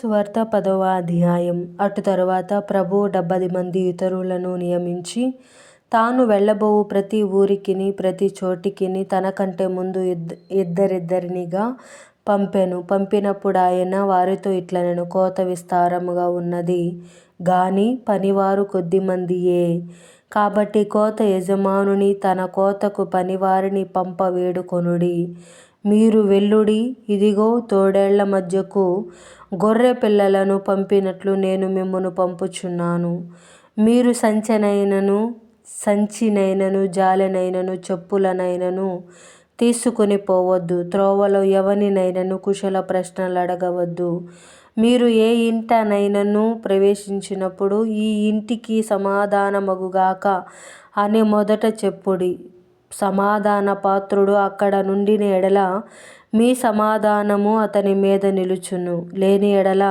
సువార్త పదవ అధ్యాయం. అటు తరువాత ప్రభువు డెబ్బది మంది ఇతరులను నియమించి తాను వెళ్ళబోవు ప్రతి ఊరికిని ప్రతి చోటికిని తనకంటే ముందు ఇద్దరిద్దరినిగా పంపెను. పంపినప్పుడు ఆయన వారితో ఇట్లనెను కోత విస్తారముగా ఉన్నది. గాని పనివారు కొద్దిమందియే. కాబట్టి కోత యజమానుని తన కోతకు పనివారిని పంప వేడుకొనుడి. మీరు వెళ్ళుడి ఇదిగో తోడేళ్ళ మధ్యకు గొర్రె పిల్లలను పంపినట్లు నేను మిమ్మును పంపుచున్నాను. మీరు సంచెనైనను సంచినైనను జాలెనైనను చెప్పులనైనను తీసుకుని పోవద్దు. త్రోవలో ఎవనినైనను కుశల ప్రశ్నలు అడగవద్దు మీరు ఏ ఇంటనైనను ప్రవేశించినప్పుడు ఈ ఇంటికి సమాధానమగుగాక అని మొదట చెప్పుడి. సమాధాన పాత్రుడు అక్కడ నుండిన ఎడల మీ సమాధానము అతని మీద నిలుచును. లేని ఎడల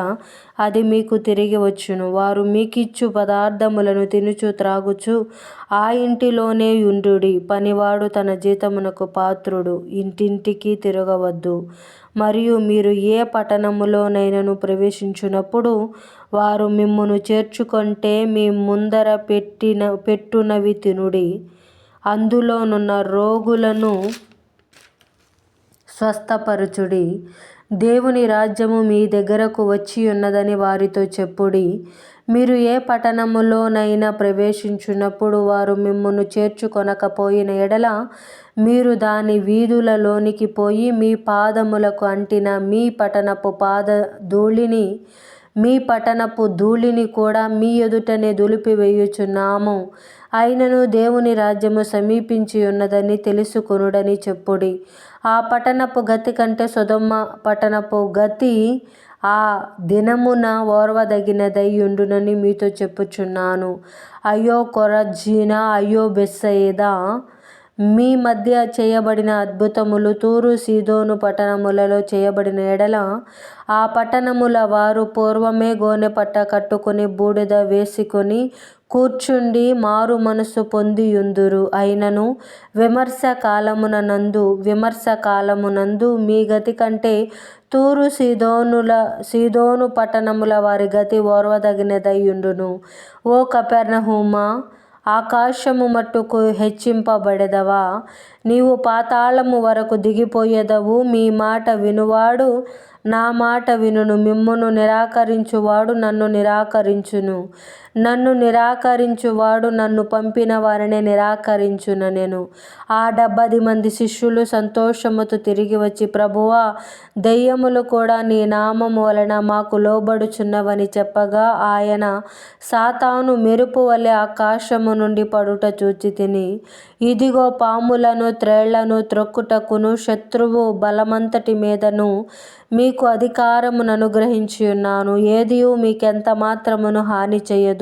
అది మీకు తిరిగి వచ్చును. వారు మీకిచ్చు పదార్థములను తినుచు త్రాగుచు ఆ ఇంటిలోనే యుండుడి పనివాడు తన జీతమునకు పాత్రుడు. ఇంటింటికి తిరగవద్దు. మరియు మీరు ఏ పట్టణములోనైనను ప్రవేశించినప్పుడు వారు మిమ్మును చేర్చుకుంటే మీ ముందర పెట్టిన పెట్టునవి తినుడి. అందులోనున్న రోగులను స్వస్థపరచుడి. దేవుని రాజ్యము మీ దగ్గరకు వచ్చి ఉన్నదని వారితో చెప్పుడి. మీరు ఏ పట్టణములోనైనా ప్రవేశించినప్పుడు వారు మిమ్మల్ని చేర్చుకొనకపోయిన ఎడల మీరు దాని వీధులలోనికి పోయి మీ పాదములకు అంటిన మీ పట్టణపు పాద ధూళిని మీ పట్టణపు ధూళిని కూడా మీ ఎదుటనే దులిపివేయుచున్నాము. అయినను దేవుని రాజ్యము సమీపించి ఉన్నదని తెలుసుకొనుడని చెప్పుడి. ఆ పట్టణపు గతి కంటే సుధమ్మ పట్టణపు గతి ఆ దినమున ఓర్వదగినదై ఉండునని మీతో చెప్పుచున్నాను. అయ్యో కొరజీనా అయ్యో బెస్సయిదా మీ మధ్య చేయబడిన అద్భుతములు తూరు సీదోను పట్టణములలో చేయబడిన ఎడల ఆ పట్టణముల వారు పూర్వమే గోనెపట్ట కట్టుకుని బూడిద వేసుకొని కూర్చుండి మారు మనసు పొందియుందురు. అయినను విమర్శ కాలమున నందు విమర్శ కాలమునందు మీ గతి కంటే తూరు సీదోనుల సీదోను పట్టణముల వారి గతి ఓర్వదగినదయ్యుండును ఓ కపెర్నహూమా ఆకాశము మట్టుకు హెచ్చింపబడెదవా? నీవు పాతాళము వరకు దిగిపోయేదవు. మీ మాట వినువాడు నా మాట వినును. మిమ్మును నిరాకరించువాడు నన్ను నిరాకరించును. నన్ను నిరాకరించువాడు నన్ను పంపిన వారిని నిరాకరించుననెను ఆ డెబ్బది మంది శిష్యులు సంతోషముతో తిరిగి వచ్చి ప్రభువా దెయ్యములు కూడా నీ నామము వలన మాకు లోబడుచున్నవని చెప్పగా ఆయన సాతాను మెరుపు వలె ఆకాశము నుండి పడుట చూచి తిని ఇదిగో పాములను త్రేళ్ళను త్రొక్కుటకును శత్రువు బలమంతటి మీదను మీకు అధికారమును అనుగ్రహించి ఉన్నాను. ఏదియు మీకెంత మాత్రమును హాని చేయదు.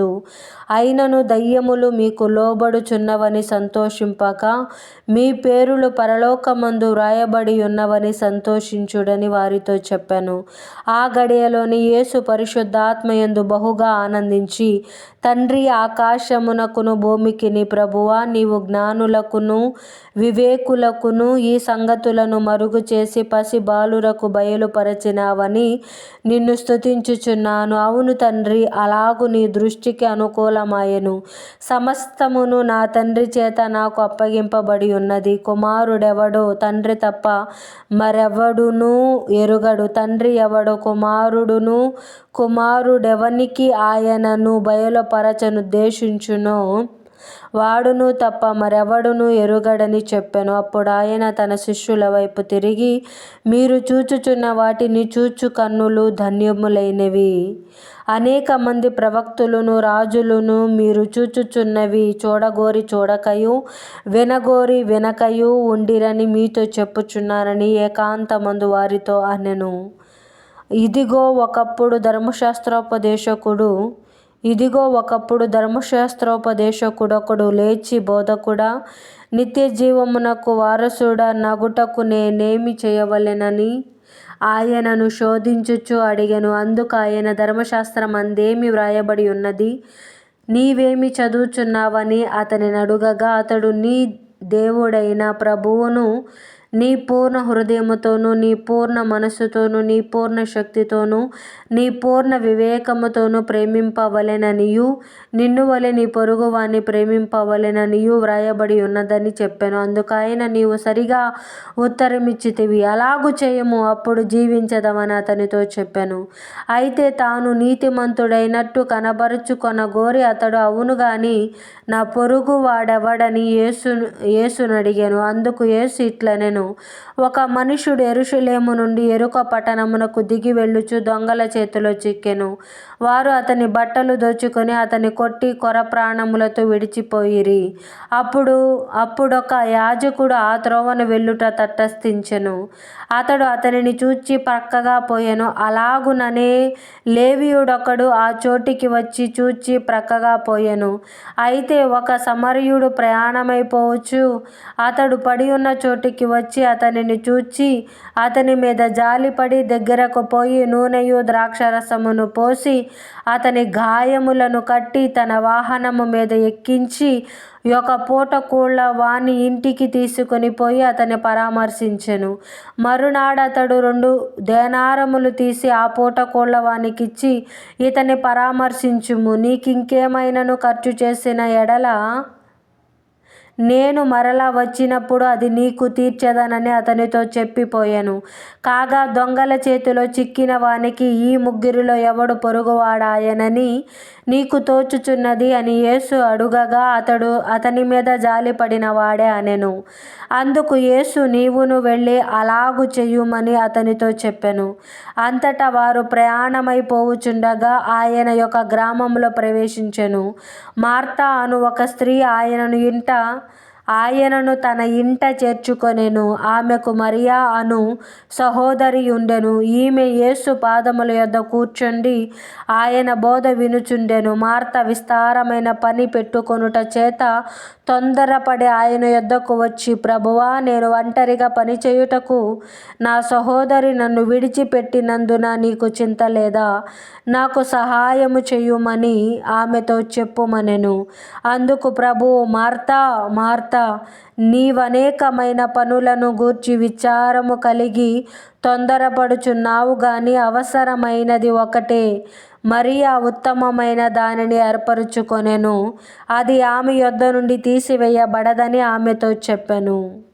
అయినను దయ్యములు మీకు లోబడుచున్నవని సంతోషింపక మీ పేరులు పరలోకమందు వ్రాయబడి ఉన్నవని సంతోషించుడని వారితో చెప్పాను. ఆ గడియలోని యేసు పరిశుద్ధాత్మయందు బహుగా ఆనందించి తండ్రి ఆకాశమునకును భూమికిని ప్రభువా నీవు జ్ఞానులకును వివేకులకును ఈ సంగతులను మరుగు చేసి పసి బాలురకు బయలుపరచినావని నిన్ను స్తుతించుచున్నాను. అవును తండ్రి అలాగు నీ దృష్టికి అనుకూలమాయెను. సమస్తమును నా తండ్రి చేత నాకు అప్పగింపబడి ఉన్నది. కుమారుడెవడో తండ్రి తప్ప మరెవడునూ ఎరుగడు. తండ్రి ఎవడో కుమారుడును కుమారుడెవనికి ఆయనను బయలుపరచనుద్దేశించునో వాడును తప్ప మరెవడునూ ఎరుగడని చెప్పెను. అప్పుడు ఆయన తన శిష్యుల వైపు తిరిగి మీరు చూచుచున్న వాటిని చూచు కన్నులు ధన్యములైనవి. అనేక మంది ప్రవక్తులను రాజులను మీరు చూచుచున్నవి. చూడగోరి చూడకయు వినగోరి వినకయు ఉండిరని మీతో చెప్పుచున్నారని ఏకాంతమందు వారితో అనెను. ఇదిగో ఒకప్పుడు ధర్మశాస్త్రోపదేశకుడు ఇదిగో ఒకప్పుడు ధర్మశాస్త్రోపదేశకుడొకడు లేచి బోధకుడా నిత్య జీవమునకు వారసుడా నగుటకు నేనేమి చేయవలెనని ఆయనను శోధించుచు అడిగను. అందుకు ఆయన ధర్మశాస్త్రం అందేమి వ్రాయబడి ఉన్నది? నీవేమి చదువుచున్నావని అతనినడుగగా అతడు నీ దేవుడైన ప్రభువును నీ పూర్ణ హృదయముతోనూ నీ పూర్ణ మనస్సుతోనూ నీ పూర్ణ శక్తితోనూ నీ పూర్ణ వివేకముతోనూ ప్రేమింపవలెననియు నిన్ను వలె నీ పొరుగువాన్ని ప్రేమింపవలెననియు వ్రాయబడి ఉన్నదని చెప్పాను. అందుకైన నీవు సరిగా ఉత్తరమిచ్చితివి. అలాగు చేయము అప్పుడు జీవించదమని అతనితో చెప్పాను. అయితే తాను నీతిమంతుడైనట్టు కనబరుచుకొనగోరి అతడు అవును గాని నా పొరుగు వాడెవడని యేసు యేసునడిగాను. అందుకు యేసు ఇట్లనెను. ఒక మనుషుడు ఎరుషులేము నుండి ఎరుక పట్టణమునకు దిగి వెళ్ళుచు దొంగల చేతిలో చిక్కెను. వారు అతని బట్టలు దోచుకొని అతని కొట్టి కొర ప్రాణములతో విడిచిపోయిరి. అప్పుడు అప్పుడొక యాజకుడు ఆ త్రోవను వెళ్ళుట తటస్థించెను. అతడు అతనిని చూచి ప్రక్కగా పోయెను. అలాగుననే లేవియుడొకడు ఆ చోటికి వచ్చి చూచి ప్రక్కగా పోయెను. అయితే ఒక సమరయుడు ప్రయాణమైపోవచ్చు. అతడు పడి ఉన్న చోటికి వచ్చి వచ్చి అతనిని చూచి అతని మీద జాలిపడి దగ్గరకు పోయి నూనెయు ద్రాక్షరసమును పోసి అతని గాయములను కట్టి తన వాహనము మీద ఎక్కించి ఒక పూట కూళ్ళ వాని ఇంటికి తీసుకొని పోయి అతన్ని పరామర్శించెను. మరునాడు అతడు రెండు దేనారములు తీసి ఆ పూట కూళ్ళ వానికిచ్చి ఇతన్ని పరామర్శించుము. నీకింకేమైనను ఖర్చు చేసిన ఎడల నేను మరలా వచ్చినప్పుడు అది నీకు తీర్చదనని అతనితో చెప్పిపోయాను. కాగా దొంగల చేతిలో చిక్కిన వానికి ఈ ముగ్గురిలో ఎవడు పొరుగువాడాయనని నీకు తోచుచున్నది అని యేసు అడుగగా అతడు అతని మీద జాలిపడిన వాడే అనెను. అందుకు యేసు నీవును వెళ్ళి అలాగు చెయ్యుమని అతనితో చెప్పెను. అంతటా వారు ప్రయాణమైపోవుచుండగా ఆయన యొక్క గ్రామంలో ప్రవేశించెను. మార్తా అను ఒక స్త్రీ ఆయనను ఇంట ఆయనను తన ఇంట చేర్చుకొనెను. ఆమెకు మరియా అను సహోదరి ఉండెను. ఈమె యేసు పాదముల యొద్ద కూర్చుండి ఆయన బోధ వినుచుండెను. మార్త విస్తారమైన పని పెట్టుకొనుట చేత తొందరపడి ఆయన యొద్దకు వచ్చి ప్రభువా నేను ఒంటరిగా పనిచేయుటకు నా సహోదరి నన్ను విడిచిపెట్టినందున నీకు చింత లేదా? నాకు సహాయము చేయుమని ఆమెతో చెప్పుమనెను. అందుకు ప్రభువు మార్తా మార్తా నీవనేకమైన పనులను గూర్చి విచారము కలిగి తొందరపడుచున్నావు కానీ అవసరమైనది ఒకటే. మరియా ఉత్తమమైన దానిని ఏర్పరచుకొనెను. అది ఆమె యొద్ద నుండి తీసివేయబడదని ఆమెతో చెప్పెను.